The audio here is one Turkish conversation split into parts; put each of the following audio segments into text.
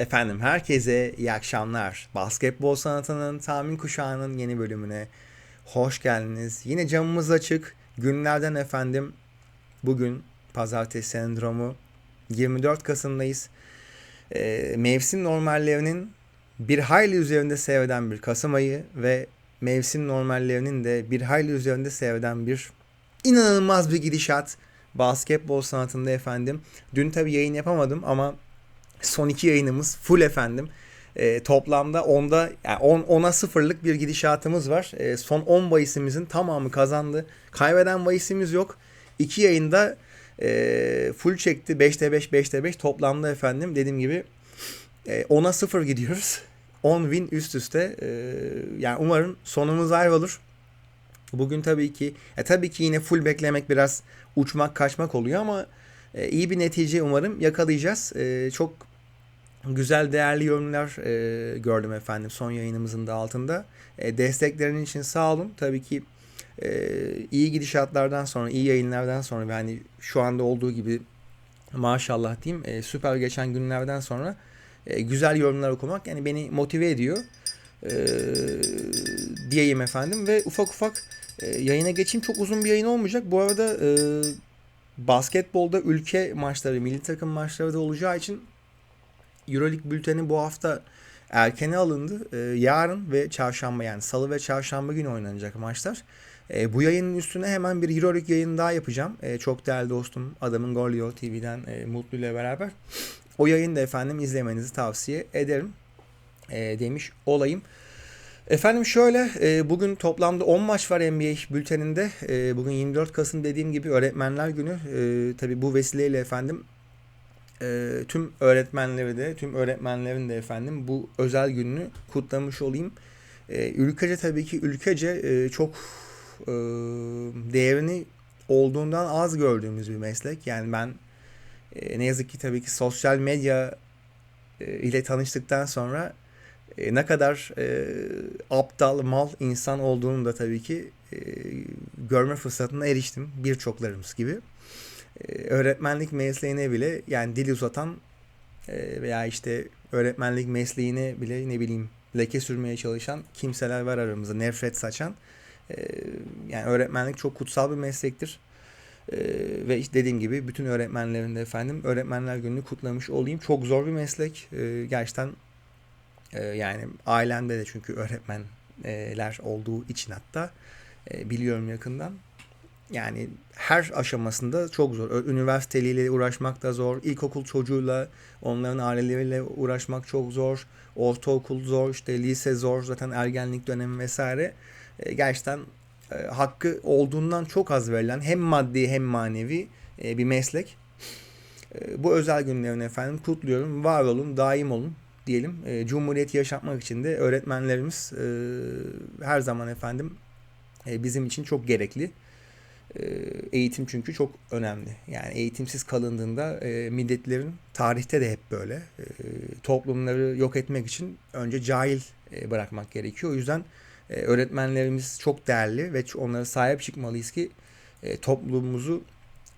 Efendim herkese iyi akşamlar. Basketbol sanatının tahmin kuşağının yeni bölümüne hoş geldiniz. Yine camımız açık. Günlerden efendim bugün pazartesi sendromu 24 Kasım'dayız. Ee, mevsim normallerinin bir hayli üzerinde seyreden bir Kasım ayı ve mevsim normallerinin de bir hayli üzerinde seyreden bir inanılmaz bir gidişat basketbol sanatında efendim. Dün tabi yayın yapamadım ama son iki yayınımız full efendim. E, toplamda onda yani 10 on, 10'a sıfırlık bir gidişatımız var. E, son 10 bahisimizin tamamı kazandı. Kaybeden bahisimiz yok. İki yayında e, full çekti. 5'te 5 5'te 5 toplamda efendim dediğim gibi e, 10'a 0 gidiyoruz. 10 win üst üste. E, yani umarım sonumuz ayrı olur. Bugün tabii ki e, tabii ki yine full beklemek biraz uçmak kaçmak oluyor ama e, iyi bir netice umarım yakalayacağız. E, çok güzel değerli yorumlar e, gördüm efendim son yayınımızın da altında. E, desteklerinin için sağ olun. Tabii ki e, iyi gidişatlardan sonra, iyi yayınlardan sonra ve hani şu anda olduğu gibi maşallah diyeyim e, süper geçen günlerden sonra e, güzel yorumlar okumak yani beni motive ediyor. E, diyeyim efendim ve ufak ufak e, yayına geçeyim. Çok uzun bir yayın olmayacak. Bu arada e, basketbolda ülke maçları, milli takım maçları da olacağı için Euroleague bülteni bu hafta erkene alındı. E, yarın ve çarşamba yani salı ve çarşamba günü oynanacak maçlar. E, bu yayının üstüne hemen bir Euroleague yayını daha yapacağım. E, çok değerli dostum Adamın Golio TV'den e, Mutlu ile beraber. O yayını da efendim izlemenizi tavsiye ederim. E, demiş olayım. Efendim şöyle e, bugün toplamda 10 maç var NBA bülteninde. E, bugün 24 Kasım dediğim gibi öğretmenler günü. E, Tabi bu vesileyle efendim e, tüm öğretmenleri de tüm öğretmenlerin de efendim bu özel gününü kutlamış olayım. E, ülkece tabii ki ülkece e, çok e, değerini olduğundan az gördüğümüz bir meslek. Yani ben e, ne yazık ki tabii ki sosyal medya e, ile tanıştıktan sonra e, ne kadar e, aptal, mal insan olduğunu da tabii ki e, görme fırsatına eriştim birçoklarımız gibi. E, öğretmenlik mesleğine bile yani dil uzatan e, veya işte öğretmenlik mesleğine bile ne bileyim leke sürmeye çalışan kimseler var aramızda. Nefret saçan. E, yani öğretmenlik çok kutsal bir meslektir. Ve işte dediğim gibi bütün öğretmenlerin de efendim öğretmenler gününü kutlamış olayım. Çok zor bir meslek. Gerçekten yani ailemde de çünkü öğretmenler olduğu için hatta biliyorum yakından. Yani her aşamasında çok zor. Üniversiteliyle uğraşmak da zor. İlkokul çocuğuyla, onların aileleriyle uğraşmak çok zor. Ortaokul zor, işte lise zor, zaten ergenlik dönemi vesaire. E, gerçekten e, hakkı olduğundan çok az verilen hem maddi hem manevi e, bir meslek. Bu özel günlerini efendim kutluyorum. Var olun, daim olun diyelim. E, Cumhuriyeti yaşatmak için de öğretmenlerimiz her zaman efendim bizim için çok gerekli. E, eğitim çünkü çok önemli. Yani eğitimsiz kalındığında e, milletlerin tarihte de hep böyle. E, toplumları yok etmek için önce cahil e, bırakmak gerekiyor. O yüzden e, öğretmenlerimiz çok değerli ve onlara sahip çıkmalıyız ki e, toplumumuzu,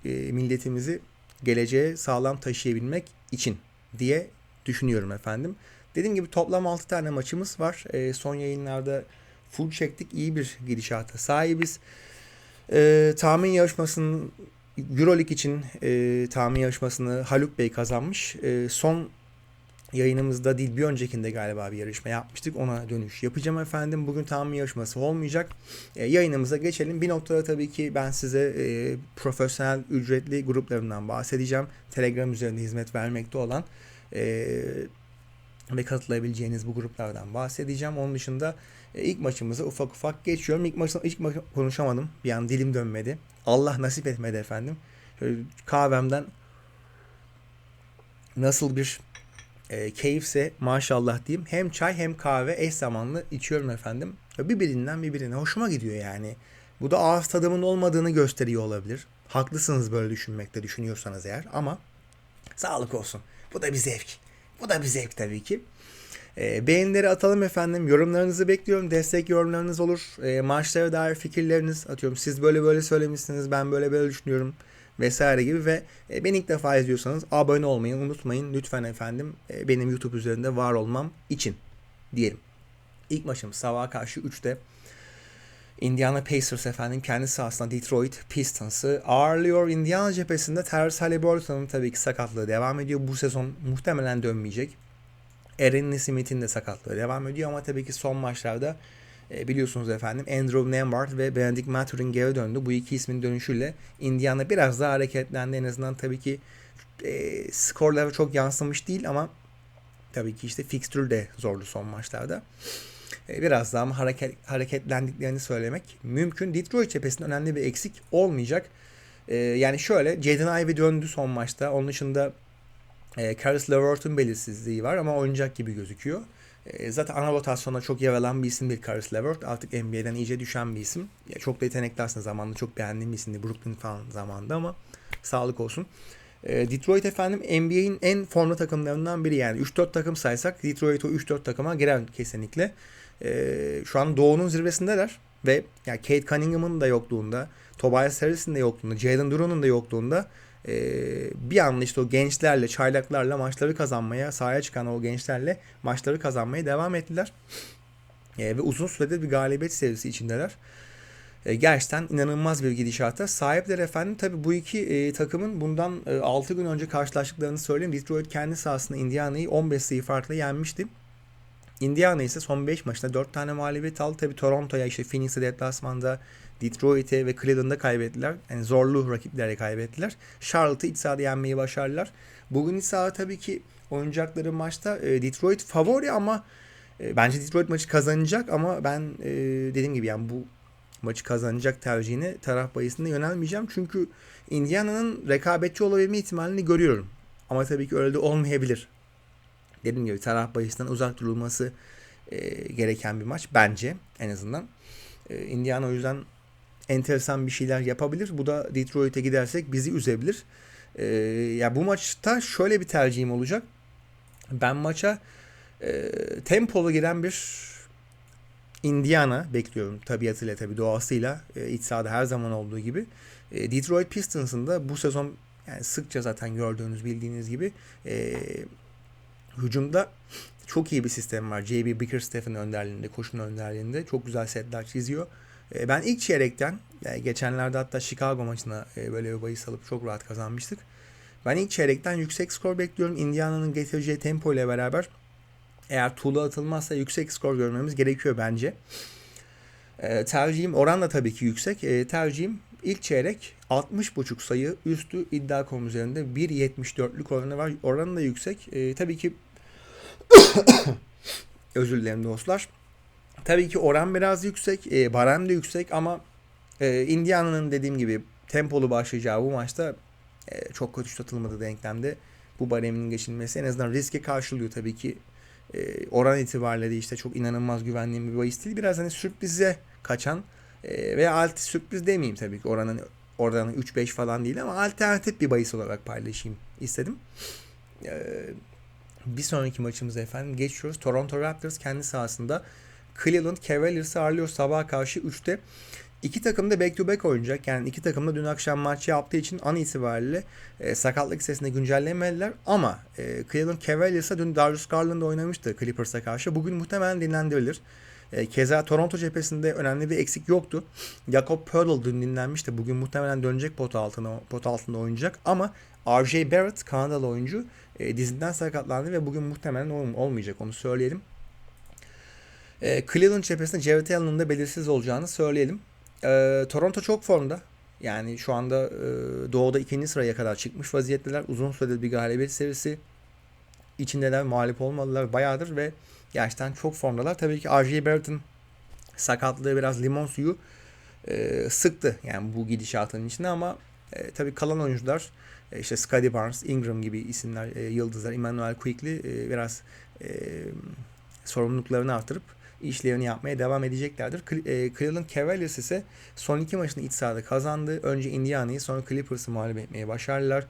e, milletimizi geleceğe sağlam taşıyabilmek için diye düşünüyorum efendim. Dediğim gibi toplam 6 tane maçımız var. E, son yayınlarda full çektik. İyi bir gidişata sahibiz. E, tahmin yarışmasının Euroleague için e, tahmin yarışmasını Haluk Bey kazanmış. E, son yayınımızda değil bir öncekinde galiba bir yarışma yapmıştık. Ona dönüş yapacağım efendim. Bugün tahmin yarışması olmayacak. E, yayınımıza geçelim. Bir noktada tabii ki ben size e, profesyonel ücretli gruplarından bahsedeceğim. Telegram üzerinde hizmet vermekte olan e, ve katılabileceğiniz bu gruplardan bahsedeceğim. Onun dışında e, ilk maçımıza ufak ufak geçiyorum. İlk maçı ilk maçı konuşamadım. Bir an dilim dönmedi. Allah nasip etmedi efendim. Şöyle kahvemden nasıl bir e, keyifse maşallah diyeyim. Hem çay hem kahve eş zamanlı içiyorum efendim. Birbirinden birbirine hoşuma gidiyor yani. Bu da ağız tadımın olmadığını gösteriyor olabilir. Haklısınız böyle düşünmekte düşünüyorsanız eğer ama sağlık olsun. Bu da bir zevk. Bu da bir zevk tabii ki. E, beğenileri atalım efendim. Yorumlarınızı bekliyorum. Destek yorumlarınız olur. E, maçlara dair fikirleriniz atıyorum. Siz böyle böyle söylemişsiniz. Ben böyle böyle düşünüyorum. vesaire gibi ve e, beni ilk defa izliyorsanız abone olmayı unutmayın lütfen efendim e, benim YouTube üzerinde var olmam için diyelim. İlk maçımız sabaha karşı 3'te Indiana Pacers efendim kendi sahasında Detroit Pistons'ı ağırlıyor. Indiana cephesinde Tyrese Halliburton'un tabii ki sakatlığı devam ediyor. Bu sezon muhtemelen dönmeyecek. Aaron Smith'in de sakatlığı devam ediyor ama tabii ki son maçlarda e, biliyorsunuz efendim Andrew Nembhard ve Benedict Mathurin geri döndü. Bu iki ismin dönüşüyle Indiana biraz daha hareketlendi. En azından tabii ki e, skorlara çok yansımış değil ama tabii ki işte fikstür de zorlu son maçlarda. E, biraz daha hareket, hareketlendiklerini söylemek mümkün. Detroit cephesinde önemli bir eksik olmayacak. E, yani şöyle Jaden Ivey döndü son maçta. Onun dışında e, Caris LeVert'un belirsizliği var ama oynayacak gibi gözüküyor. E, zaten ana rotasyonda çok yer alan bir isim değil Caris LeVert. Artık NBA'den iyice düşen bir isim. Ya, çok da yetenekli aslında zamanında. Çok beğendiğim bir isimdi Brooklyn falan zamanında ama sağlık olsun. E, Detroit efendim NBA'in en formda takımlarından biri yani. 3-4 takım saysak Detroit o 3-4 takıma girer kesinlikle. E, şu an Doğu'nun zirvesindeler ve yani Kate Cunningham'ın da yokluğunda, Tobias Harris'in de yokluğunda, Jalen Duran'ın da yokluğunda e, bir anda işte o gençlerle, çaylaklarla maçları kazanmaya, sahaya çıkan o gençlerle maçları kazanmaya devam ettiler. E, ve uzun süredir bir galibiyet serisi içindeler. E, gerçekten inanılmaz bir gidişata sahipler efendim. Tabi bu iki e, takımın bundan e, 6 gün önce karşılaştıklarını söyleyeyim. Detroit kendi sahasında Indiana'yı 15 sayı farklı yenmişti. Indiana ise son 5 maçta 4 tane mağlubiyet aldı. Tabi Toronto'ya işte Phoenix'e deplasmanda Detroit'e ve Cleveland'a kaybettiler. Yani zorlu rakiplere kaybettiler. Charlotte'ı iç sahada yenmeyi başardılar. Bugün iç sahada tabii ki oynayacakları maçta e, Detroit favori ama e, bence Detroit maçı kazanacak ama ben e, dediğim gibi yani bu maçı kazanacak tercihine taraf bayısında yönelmeyeceğim. Çünkü Indiana'nın rekabetçi olabilme ihtimalini görüyorum. Ama tabii ki öyle de olmayabilir. Dediğim gibi taraf bayısından uzak durulması e, gereken bir maç bence en azından. E, Indiana o yüzden enteresan bir şeyler yapabilir. Bu da Detroit'e gidersek bizi üzebilir. E, ya bu maçta şöyle bir tercihim olacak. Ben maça e, tempolu giren bir Indiana bekliyorum tabiatıyla tabi doğasıyla e, iç sahada her zaman olduğu gibi. E, Detroit Pistons'ın da bu sezon yani sıkça zaten gördüğünüz bildiğiniz gibi e, hücumda çok iyi bir sistem var. J.B. Bickerstaff'ın önderliğinde, koşun önderliğinde çok güzel setler çiziyor. E, ben ilk çeyrekten yani geçenlerde hatta Chicago maçına e, böyle bir bahis alıp çok rahat kazanmıştık. Ben ilk çeyrekten yüksek skor bekliyorum. Indiana'nın getireceği tempo ile beraber eğer tuğla atılmazsa yüksek skor görmemiz gerekiyor bence. E, tercihim oran da tabii ki yüksek. E, tercihim ilk çeyrek 60.5 sayı üstü iddia.com üzerinde 1.74'lük oranı var. Oranı da yüksek. E, tabii ki özür dilerim dostlar. Tabii ki oran biraz yüksek. E, barem de yüksek ama e, Indiana'nın dediğim gibi tempolu başlayacağı bu maçta e, çok kötü tutulmadı denklemde. Bu baremin geçilmesi en azından riske karşılıyor tabii ki. E, oran itibariyle de işte çok inanılmaz güvendiğim bir bahis değil. Biraz hani sürprize kaçan e, veya alt sürpriz demeyeyim tabii ki oranın oradan 3-5 falan değil ama alternatif bir bahis olarak paylaşayım istedim. E, bir sonraki maçımıza efendim geçiyoruz. Toronto Raptors kendi sahasında Cleveland Cavaliers'ı ağırlıyor sabah karşı 3'te. İki takım da back to back oynayacak. Yani iki takım da dün akşam maçı yaptığı için an itibariyle e, sakatlık listesinde güncellemediler. Ama e, Cleveland Cavaliers'a dün Darius Garland oynamıştı Clippers'a karşı. Bugün muhtemelen dinlendirilir. E, keza Toronto cephesinde önemli bir eksik yoktu. Jakob Poeltl dün dinlenmişti. Bugün muhtemelen dönecek pot altına pot altında oynayacak. Ama RJ Barrett Kanadalı oyuncu e, dizinden sakatlandı ve bugün muhtemelen olmayacak onu söyleyelim. E, Cleveland cephesinde Jared Allen'ın da belirsiz olacağını söyleyelim. E, Toronto çok formda. Yani şu anda e, doğuda ikinci sıraya kadar çıkmış vaziyetteler. Uzun süredir bir galibiyet serisi içindeler. Mağlup olmadılar bayağıdır ve gerçekten çok formdalar. Tabii ki R.J. Barrett'ın sakatlığı biraz limon suyu e, sıktı yani bu gidişatın içinde ama e, tabii kalan oyuncular e, işte Scotty Barnes, Ingram gibi isimler, e, yıldızlar, Emmanuel Quickly e, biraz e, sorumluluklarını artırıp işlerini yapmaya devam edeceklerdir. E, Cleveland Cavaliers ise son iki maçını iç sahada kazandı. Önce Indiana'yı sonra Clippers'ı mağlup etmeye başardılar.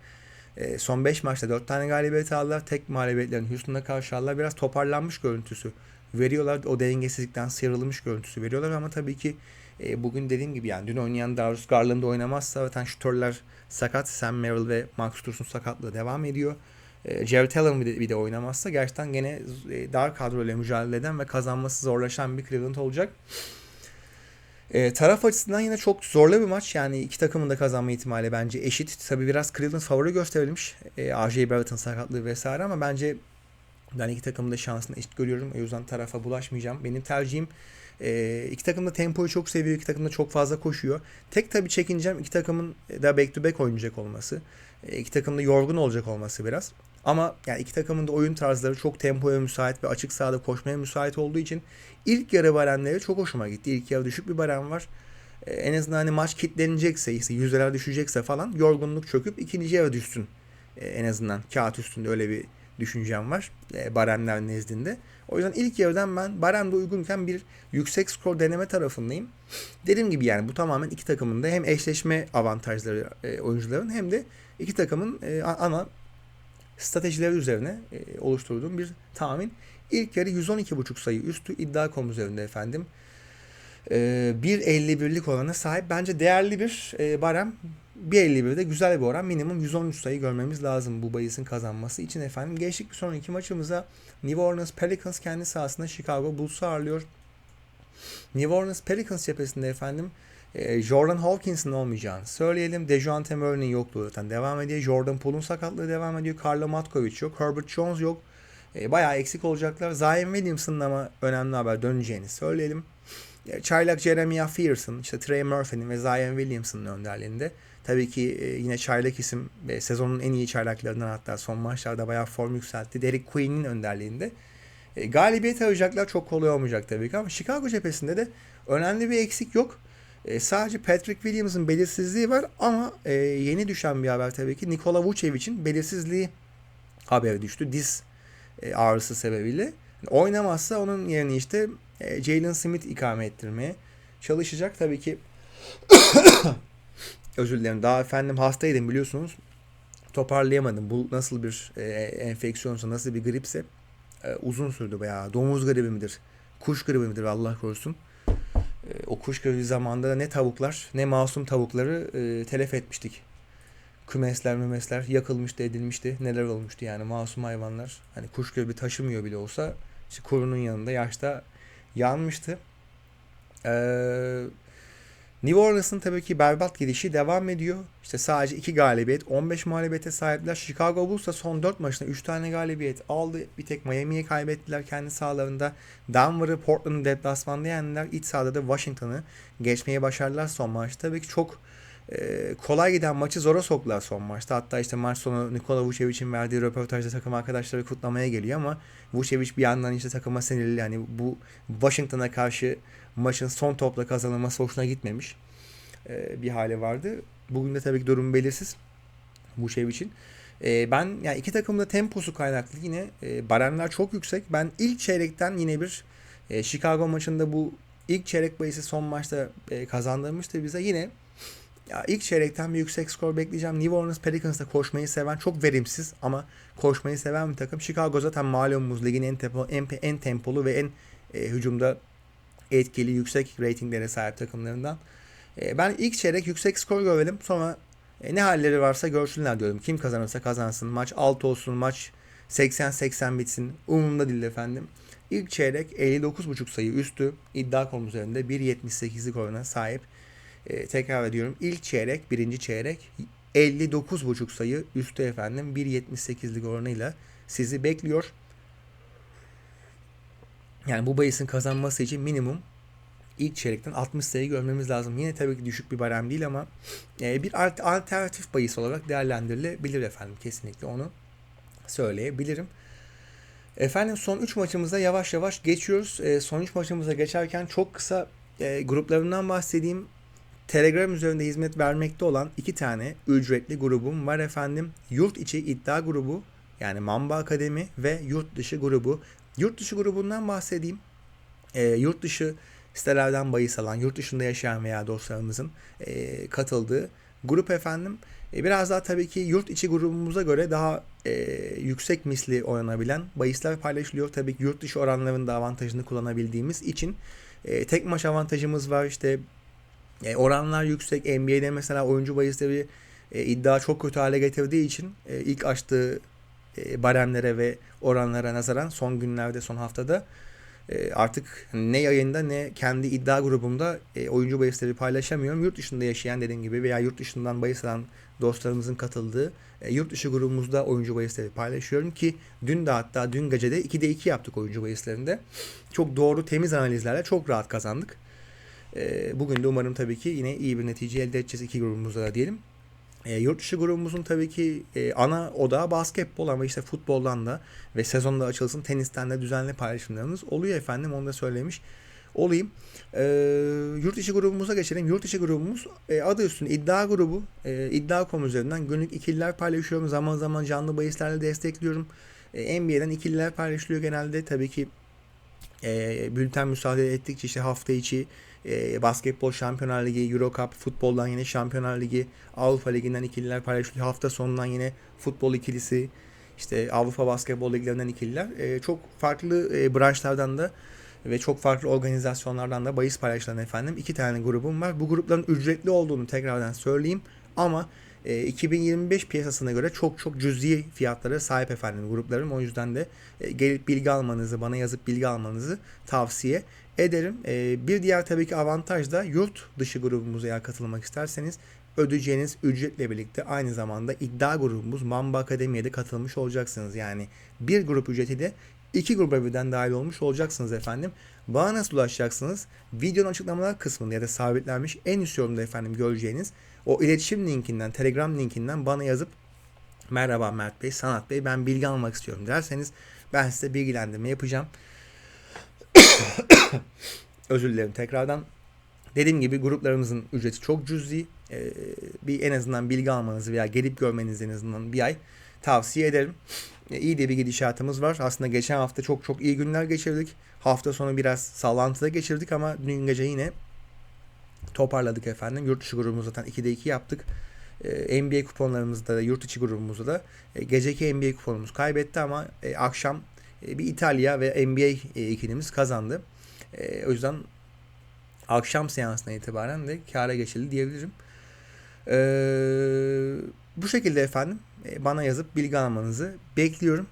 E, son 5 maçta 4 tane galibiyet aldılar. Tek mağlubiyetlerini Houston'da karşı aldılar. Biraz toparlanmış görüntüsü veriyorlar. O dengesizlikten sıyrılmış görüntüsü veriyorlar ama tabii ki E, bugün dediğim gibi yani dün oynayan Darius Garland oynamazsa zaten şutörler sakat. Sam Merrill ve Max Strus'un sakatlığı devam ediyor. E, Jared Allen bir de, bir de oynamazsa gerçekten gene e, dar kadroyla mücadele eden ve kazanması zorlaşan bir Cleveland olacak. E, taraf açısından yine çok zorlu bir maç. Yani iki takımın da kazanma ihtimali bence eşit. Tabii biraz Cleveland favori gösterilmiş. E, R.J. Barrett'ın sakatlığı vesaire ama bence ben iki takımın da şansını eşit görüyorum. O yüzden tarafa bulaşmayacağım. Benim tercihim e, iki takım da tempoyu çok seviyor. iki takım da çok fazla koşuyor. Tek tabii çekincem iki takımın da back to back oynayacak olması. E, iki takım da yorgun olacak olması biraz. Ama yani iki takımın da oyun tarzları çok tempoya müsait ve açık sahada koşmaya müsait olduğu için ilk yarı baremleri çok hoşuma gitti. İlk yarı düşük bir barem var. Ee, en azından hani maç kitlenecekse, işte yüzdeler düşecekse falan yorgunluk çöküp ikinci yarı düşsün. Ee, en azından kağıt üstünde öyle bir düşüncem var. E, baremler nezdinde. O yüzden ilk yarıdan ben baremde uygunken bir yüksek skor deneme tarafındayım. Dediğim gibi yani bu tamamen iki takımın da hem eşleşme avantajları e, oyuncuların hem de iki takımın e, ana stratejileri üzerine e, oluşturduğum bir tahmin. İlk yarı 112.5 sayı üstü iddia.com üzerinde efendim. E, 1.51'lik orana sahip. Bence değerli bir e, barem. 1.51'de güzel bir oran. Minimum 113 sayı görmemiz lazım bu bahisin kazanması için efendim. Geçtik bir sonraki maçımıza. New Orleans Pelicans kendi sahasında Chicago Bulls'u ağırlıyor. New Orleans Pelicans cephesinde efendim e, Jordan Hawkins'in olmayacağını söyleyelim. Dejounte Murray'nin yokluğu zaten devam ediyor. Jordan Poole'un sakatlığı devam ediyor. Carlo Matkovic yok. Herbert Jones yok. E, bayağı eksik olacaklar. Zion Williamson'ın ama önemli haber döneceğini söyleyelim. E, çaylak Jeremiah Fearson, işte Trey Murphy'nin ve Zion Williamson'ın önderliğinde. Tabii ki yine çaylak isim ve sezonun en iyi çaylaklarından hatta son maçlarda bayağı form yükseltti. Derek Queen'in önderliğinde. galibiyet arayacaklar çok kolay olmayacak tabii ki ama Chicago cephesinde de önemli bir eksik yok. E, sadece Patrick Williams'ın belirsizliği var ama e, yeni düşen bir haber tabii ki. Nikola Vucevic'in belirsizliği haber düştü. Diz e, ağrısı sebebiyle. Oynamazsa onun yerine işte e, Jalen Smith ikame ettirmeye çalışacak. Tabii ki özür dilerim. Daha efendim hastaydım biliyorsunuz. Toparlayamadım. Bu nasıl bir e, enfeksiyonsa, nasıl bir gripse e, uzun sürdü bayağı. Domuz gribi midir? Kuş gribi midir Allah korusun. E, o kuş gribi zamanında ne tavuklar ne masum tavukları e, telef etmiştik. Kümesler mümesler yakılmıştı edilmişti. Neler olmuştu yani masum hayvanlar. Hani kuş gribi taşımıyor bile olsa işte kurunun yanında yaşta yanmıştı. Eee New Orleans'ın tabii ki berbat gidişi devam ediyor. İşte sadece 2 galibiyet, 15 mağlubiyete sahipler. Chicago Bulls da son 4 maçında 3 tane galibiyet aldı. Bir tek Miami'ye kaybettiler kendi sahalarında. Denver'ı, Portland'ı deplasmanda yendiler. İç sahada da Washington'ı geçmeyi başardılar son maçta. Tabii ki çok e, kolay giden maçı zora soktular son maçta. Hatta işte maç sonu Nikola Vucevic'in verdiği röportajda takım arkadaşları kutlamaya geliyor ama Vucevic bir yandan işte takıma sinirli. Yani bu Washington'a karşı maçın son topla kazanılması hoşuna gitmemiş e, bir hali vardı. Bugün de tabii ki durum belirsiz Vucevic'in. E, ben yani iki takımın da temposu kaynaklı yine e, baremler çok yüksek. Ben ilk çeyrekten yine bir e, Chicago maçında bu ilk çeyrek bayısı son maçta e, kazandırmıştı bize. Yine ya ilk çeyrekten bir yüksek skor bekleyeceğim. New Orleans Pelicans'da koşmayı seven, çok verimsiz ama koşmayı seven bir takım. Chicago zaten malumumuz ligin en, tempo, en, en tempolu ve en e, hücumda etkili, yüksek reytinglere sahip takımlarından. E, ben ilk çeyrek yüksek skor görelim. Sonra e, ne halleri varsa görsünler diyorum. Kim kazanırsa kazansın. Maç 6 olsun, maç 80-80 bitsin. Umurumda değil efendim. İlk çeyrek 59.5 sayı üstü iddia konu üzerinde 1.78'lik orana sahip. E, tekrar ediyorum. İlk çeyrek, birinci çeyrek 59.5 sayı üstü efendim 1.78'lik oranıyla sizi bekliyor. Yani bu bahisin kazanması için minimum ilk çeyrekten 60 sayı görmemiz lazım. Yine tabii ki düşük bir barem değil ama e, bir alternatif bahis olarak değerlendirilebilir efendim. Kesinlikle onu söyleyebilirim. Efendim son 3 maçımıza yavaş yavaş geçiyoruz. E, son 3 maçımıza geçerken çok kısa e, gruplarından bahsedeyim. Telegram üzerinde hizmet vermekte olan iki tane ücretli grubum var efendim. Yurt içi iddia grubu yani Mamba Akademi ve yurt dışı grubu. Yurt dışı grubundan bahsedeyim. E, yurt dışı sitelerden bahis alan, yurt dışında yaşayan veya dostlarımızın e, katıldığı grup efendim. E, biraz daha tabii ki yurt içi grubumuza göre daha e, yüksek misli oynanabilen bahisler paylaşılıyor. Tabii ki yurt dışı oranların da avantajını kullanabildiğimiz için e, tek maç avantajımız var. İşte E, oranlar yüksek. NBA'de mesela oyuncu bahisleri e, iddia çok kötü hale getirdiği için e, ilk açtığı e, baremlere ve oranlara nazaran son günlerde, son haftada e, artık ne yayında ne kendi iddia grubumda e, oyuncu bahisleri paylaşamıyorum. Yurt dışında yaşayan dediğim gibi veya yurt dışından bahis alan dostlarımızın katıldığı e, yurt dışı grubumuzda oyuncu bahisleri paylaşıyorum ki dün de hatta dün gece de 2'de 2 yaptık oyuncu bahislerinde. Çok doğru temiz analizlerle çok rahat kazandık. E, bugün de umarım tabii ki yine iyi bir netice elde edeceğiz iki grubumuzda da diyelim. E, yurt dışı grubumuzun tabii ki e, ana odağı basketbol ama işte futboldan da ve sezonda açılsın tenisten de düzenli paylaşımlarımız oluyor efendim onu da söylemiş olayım. E, yurt içi grubumuza geçelim. Yurt içi grubumuz e, adı üstünde iddia grubu. E, iddia.com üzerinden günlük ikililer paylaşıyorum. Zaman zaman canlı bahislerle destekliyorum. E, NBA'den ikililer paylaşılıyor genelde. Tabii ki e, bülten müsaade ettikçe işte hafta içi e, basketbol Şampiyonlar Ligi, Euro Cup, futboldan yine Şampiyonlar Ligi, Avrupa Ligi'nden ikililer paylaşılıyor. Hafta sonundan yine futbol ikilisi, işte Avrupa basketbol liglerinden ikililer. E, çok farklı e, branşlardan da ve çok farklı organizasyonlardan da bahis paylaşılan efendim iki tane grubum var. Bu grupların ücretli olduğunu tekrardan söyleyeyim ama e, 2025 piyasasına göre çok çok cüzi fiyatlara sahip efendim gruplarım. O yüzden de e, gelip bilgi almanızı, bana yazıp bilgi almanızı tavsiye ederim. E, bir diğer tabii ki avantaj da yurt dışı grubumuza eğer katılmak isterseniz ödeyeceğiniz ücretle birlikte aynı zamanda iddia grubumuz Mamba Akademi'ye de katılmış olacaksınız. Yani bir grup ücreti de iki gruba birden dahil olmuş olacaksınız efendim. Bana nasıl ulaşacaksınız? Videonun açıklamalar kısmında ya da sabitlenmiş en üst yorumda efendim göreceğiniz o iletişim linkinden, Telegram linkinden bana yazıp merhaba Mert Bey, Sanat Bey ben bilgi almak istiyorum derseniz ben size bilgilendirme yapacağım. Özür dilerim tekrardan. Dediğim gibi gruplarımızın ücreti çok cüzi. Ee, bir en azından bilgi almanızı veya gelip görmenizi en azından bir ay tavsiye ederim. Ee, iyi de bir gidişatımız var. Aslında geçen hafta çok çok iyi günler geçirdik. Hafta sonu biraz sallantıda geçirdik ama dün gece yine toparladık efendim. Yurt dışı grubumuz zaten 2'de 2 yaptık. Ee, NBA kuponlarımızda da yurt içi grubumuzda da e, geceki NBA kuponumuz kaybetti ama e, akşam e, bir İtalya ve NBA e, ikilimiz kazandı. E, o yüzden akşam seansına itibaren de kâra geçildi diyebilirim. E, bu şekilde efendim e, bana yazıp bilgi almanızı bekliyorum.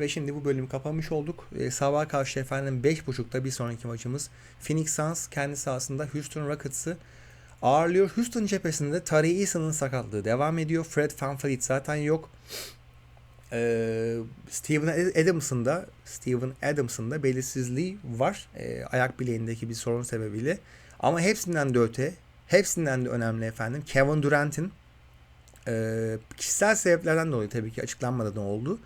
Ve şimdi bu bölümü kapamış olduk. E, sabah karşı efendim 5.30'da bir sonraki maçımız Phoenix Suns kendi sahasında Houston Rockets'ı ağırlıyor. Houston cephesinde Tari Eason'ın sakatlığı devam ediyor. Fred VanVleet zaten yok. Ee, Steven Adams'ın da Steven Adams'ın da belirsizliği var. Ee, ayak bileğindeki bir sorun sebebiyle. Ama hepsinden de öte, hepsinden de önemli efendim. Kevin Durant'in e, kişisel sebeplerden dolayı tabii ki açıklanmadan oldu.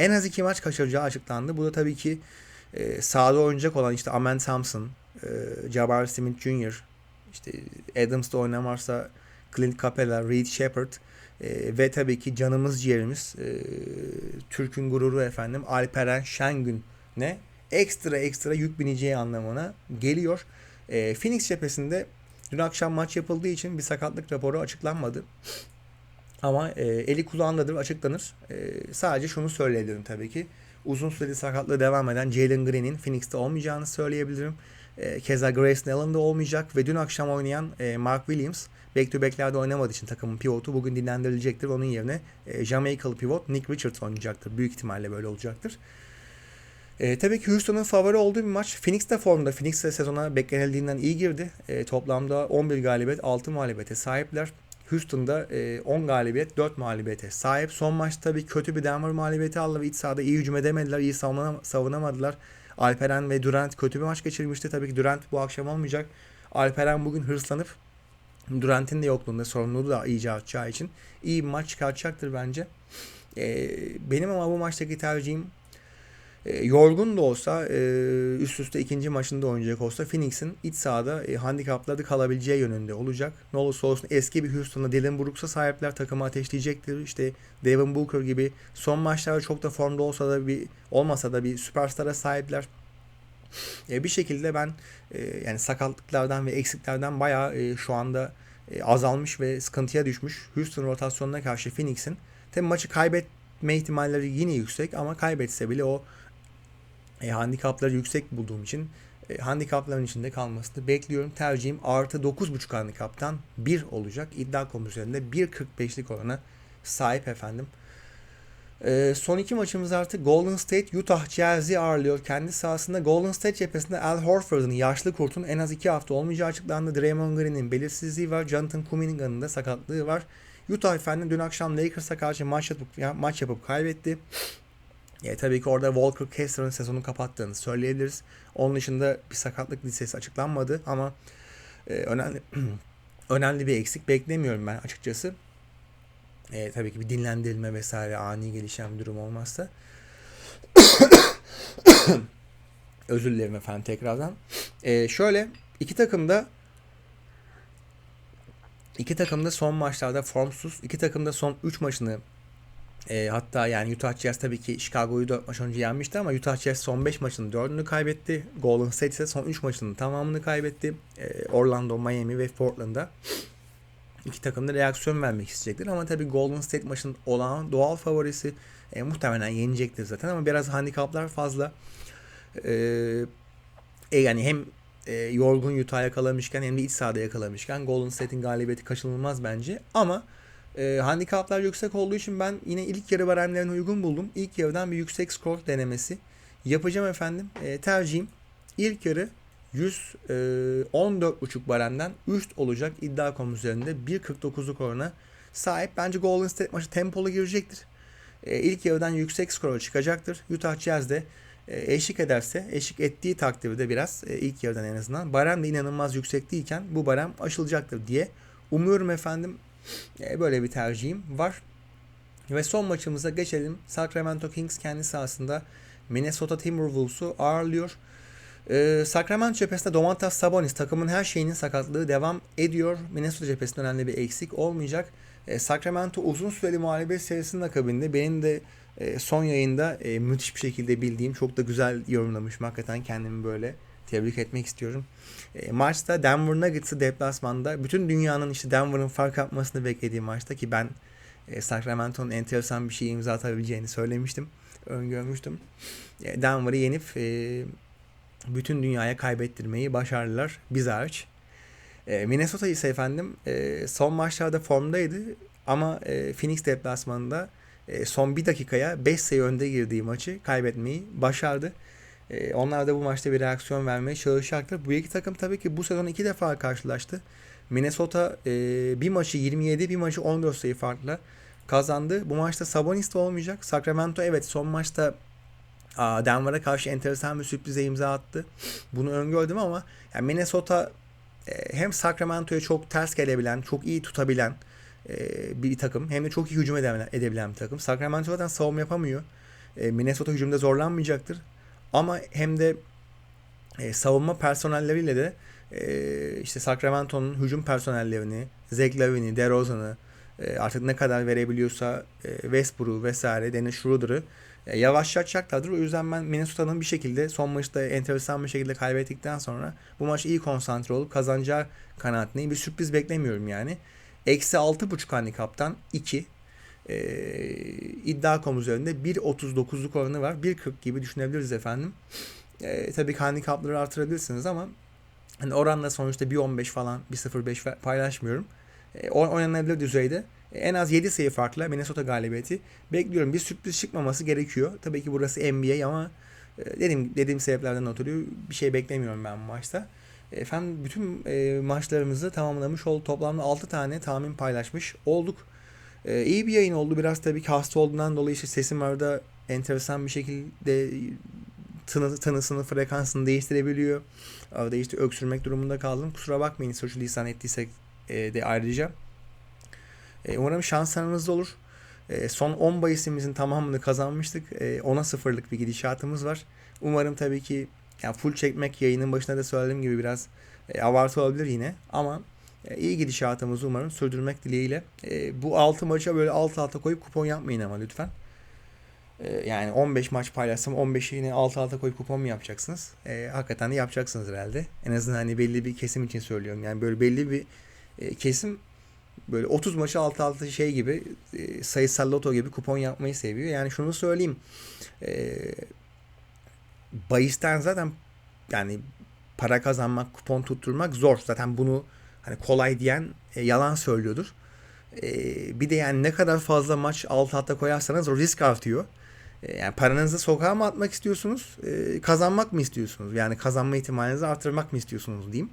En az iki maç kaçıracağı açıklandı. Bu da tabii ki e, sahada oynayacak olan işte Amen Thompson, e, Jabari Smith Jr., işte Adams'da oynamazsa Clint Capela, Reed Shepard e, ve tabii ki canımız ciğerimiz e, Türk'ün gururu efendim Alperen Şengün ne ekstra ekstra yük bineceği anlamına geliyor. E, Phoenix cephesinde dün akşam maç yapıldığı için bir sakatlık raporu açıklanmadı. Ama e, eli kulağındadır açıklanır. E, sadece şunu söyleyebilirim tabii ki. Uzun süreli sakatlığı devam eden Jalen Green'in Phoenix'te olmayacağını söyleyebilirim. E, keza Grace Allen da olmayacak ve dün akşam oynayan e, Mark Williams back to back'lerde oynamadığı için takımın pivotu bugün dinlendirilecektir. Onun yerine e, Jamaicalı pivot Nick Richards oynayacaktır. Büyük ihtimalle böyle olacaktır. E, tabii ki Houston'un favori olduğu bir maç. Phoenix de formda. Phoenix de sezona beklenildiğinden iyi girdi. E, toplamda 11 galibiyet, 6 mağlubiyete sahipler. Houston'da e, 10 galibiyet, 4 mağlubiyete sahip. Son maçta tabii kötü bir Denver mağlubiyeti aldı ve iç sahada iyi hücum edemediler, iyi savunamadılar. Alperen ve Durant kötü bir maç geçirmişti. Tabii ki Durant bu akşam olmayacak. Alperen bugün hırslanıp Durant'in de yokluğunda sorumluluğu da iyice artacağı için iyi bir maç çıkartacaktır bence. Ee, benim ama bu maçtaki tercihim e, yorgun da olsa e, üst üste ikinci maçında oynayacak olsa Phoenix'in iç sahada e, handikapları kalabileceği yönünde olacak. Ne olursa olsun eski bir Houston'da Dylan Brooks'a sahipler takımı ateşleyecektir. İşte Devin Booker gibi son maçlarda çok da formda olsa da bir olmasa da bir süperstara sahipler. E, bir şekilde ben yani sakatlıklardan ve eksiklerden bayağı şu anda azalmış ve sıkıntıya düşmüş Houston rotasyonuna karşı Phoenix'in tabi maçı kaybetme ihtimalleri yine yüksek ama kaybetse bile o e, handikapları yüksek bulduğum için e, handikapların içinde kalmasını bekliyorum. Tercihim artı 9.5 handikaptan 1 olacak. İddia komisyonunda 1.45'lik orana sahip efendim. E, son iki maçımız artık Golden State Utah Jazz'i ağırlıyor. Kendi sahasında Golden State cephesinde Al Horford'un yaşlı kurtun en az iki hafta olmayacağı açıklandı. Draymond Green'in belirsizliği var. Jonathan Kuminninga'nın da sakatlığı var. Utah efendim dün akşam Lakers'a karşı maç yapıp, ya, maç yapıp kaybetti. E, tabii ki orada Walker Kessler'ın sezonu kapattığını söyleyebiliriz. Onun dışında bir sakatlık listesi açıklanmadı ama e, önemli önemli bir eksik beklemiyorum ben açıkçası. E, tabii ki bir dinlendirilme vesaire ani gelişen bir durum olmazsa. Özür dilerim efendim tekrardan. E, şöyle iki takım da iki takım da son maçlarda formsuz. İki takım da son 3 maçını e, hatta yani Utah Jazz tabii ki Chicago'yu 4 maç önce yenmişti ama Utah Jazz son 5 maçının 4'ünü kaybetti. Golden State ise son 3 maçının tamamını kaybetti. E, Orlando, Miami ve Portland'da. İki takım da reaksiyon vermek isteyecektir ama tabii Golden State maçının olan doğal favorisi e, muhtemelen yenecektir zaten ama biraz handikaplar fazla. E, e, yani hem e, yorgun Utah yakalamışken hem de iç sahada yakalamışken Golden State'in galibiyeti kaçınılmaz bence ama e, handikaplar yüksek olduğu için ben yine ilk yarı baremlerine uygun buldum. İlk yarıdan bir yüksek skor denemesi yapacağım efendim. E, tercihim ilk yarı 114.5 e, baremden üst olacak iddia komu üzerinde 1.49'luk orana sahip. Bence Golden State maçı tempolu girecektir. E, ilk yarıdan yüksek skora çıkacaktır. Utah Jazz de e, eşlik ederse, eşlik ettiği takdirde biraz e, ilk yarıdan en azından barem de inanılmaz yüksek değilken bu barem aşılacaktır diye umuyorum efendim. E, böyle bir tercihim var. Ve son maçımıza geçelim. Sacramento Kings kendi sahasında Minnesota Timberwolves'u ağırlıyor. Ee, Sacramento cephesinde Domantas Sabonis takımın her şeyinin sakatlığı devam ediyor. Minnesota cephesinde önemli bir eksik olmayacak. Ee, Sacramento uzun süreli muhalefet serisinin akabinde benim de e, son yayında e, müthiş bir şekilde bildiğim çok da güzel yorumlamışım. Hakikaten kendimi böyle tebrik etmek istiyorum. E, maçta Denver Nuggets'ı deplasmanda bütün dünyanın işte Denver'ın fark atmasını beklediği maçta ki ben e, Sacramento'nun enteresan bir şey imza atabileceğini söylemiştim. Öngörmüştüm. E, Denver'ı yenip e, bütün dünyaya kaybettirmeyi başardılar. Biz hariç. E, Minnesota ise efendim e, son maçlarda formdaydı ama e, Phoenix deplasmanında e, son bir dakikaya 5 sayı önde girdiği maçı kaybetmeyi başardı. E, onlar da bu maçta bir reaksiyon vermeye çalışacaktır. Bu iki takım tabii ki bu sezon iki defa karşılaştı. Minnesota e, bir maçı 27, bir maçı 14 sayı farkla kazandı. Bu maçta Sabonis de olmayacak. Sacramento evet son maçta Denver'a karşı enteresan bir sürprize imza attı. Bunu öngördüm ama yani Minnesota e, hem Sacramento'ya çok ters gelebilen, çok iyi tutabilen e, bir takım hem de çok iyi hücum edebilen bir takım. Sacramento zaten savunma yapamıyor. E, Minnesota hücumda zorlanmayacaktır. Ama hem de savunma personelleriyle de işte Sacramento'nun hücum personellerini, Zach Lavin'i, DeRozan'ı artık ne kadar verebiliyorsa Westbrook'u vesaire, Dennis Schroeder'ı e, yavaşlatacaklardır. O yüzden ben Minnesota'nın bir şekilde son maçta enteresan bir şekilde kaybettikten sonra bu maç iyi konsantre olup kazanacağı kanaatindeyim. Bir sürpriz beklemiyorum yani. Eksi 6.5 handikaptan 2 e, iddia komu üzerinde 1.39'luk oranı var. 1.40 gibi düşünebiliriz efendim. E, tabii handikapları artırabilirsiniz ama hani oranla sonuçta 1.15 falan 1.05 paylaşmıyorum. E, oynanabilir düzeyde en az 7 sayı farkla Minnesota galibiyeti bekliyorum. Bir sürpriz çıkmaması gerekiyor. Tabii ki burası NBA ama e, dediğim, dediğim sebeplerden ötürü bir şey beklemiyorum ben bu maçta. Efendim bütün e, maçlarımızı tamamlamış olduk. Toplamda 6 tane tahmin paylaşmış olduk. E, iyi bir yayın oldu. Biraz tabii ki hasta olduğundan dolayı işte sesim arada enteresan bir şekilde tını, tınısını, frekansını değiştirebiliyor. Arada işte öksürmek durumunda kaldım. Kusura bakmayın lisan ettiysek e, de ayrıca. E, umarım şanslarınız olur. E, son 10 bahisimizin tamamını kazanmıştık. E, 10'a sıfırlık bir gidişatımız var. Umarım tabii ki yani full çekmek yayının başında da söylediğim gibi biraz e, abartı olabilir yine. Ama iyi gidişatımızı umarım sürdürmek dileğiyle. E, bu 6 maça böyle alt alta koyup kupon yapmayın ama lütfen. E, yani 15 maç paylaşsam 15'i yine alt alta koyup kupon mu yapacaksınız? E, hakikaten de yapacaksınız herhalde. En azından hani belli bir kesim için söylüyorum. Yani böyle belli bir e, kesim böyle 30 maçı alt alta şey gibi e, sayısal loto gibi kupon yapmayı seviyor. Yani şunu söyleyeyim. E, zaten yani para kazanmak, kupon tutturmak zor. Zaten bunu hani kolay diyen e, yalan söylüyordur. E, bir de yani ne kadar fazla maç alt alta koyarsanız o risk artıyor. E, yani paranızı sokağa mı atmak istiyorsunuz? E, kazanmak mı istiyorsunuz? Yani kazanma ihtimalinizi artırmak mı istiyorsunuz diyeyim.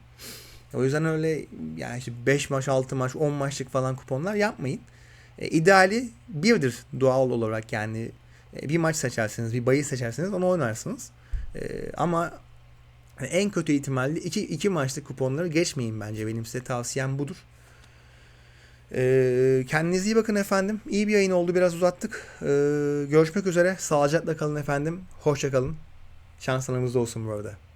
O yüzden öyle yani işte 5 maç, 6 maç, 10 maçlık falan kuponlar yapmayın. E, ideali birdir doğal olarak yani e, bir maç seçersiniz, bir bayı seçersiniz onu oynarsınız. E, ama en kötü ihtimalle iki, iki maçlık kuponları geçmeyin bence. Benim size tavsiyem budur. E, kendinize iyi bakın efendim. İyi bir yayın oldu. Biraz uzattık. E, görüşmek üzere. Sağlıcakla kalın efendim. Hoşça kalın. Şanslarınız olsun bu arada.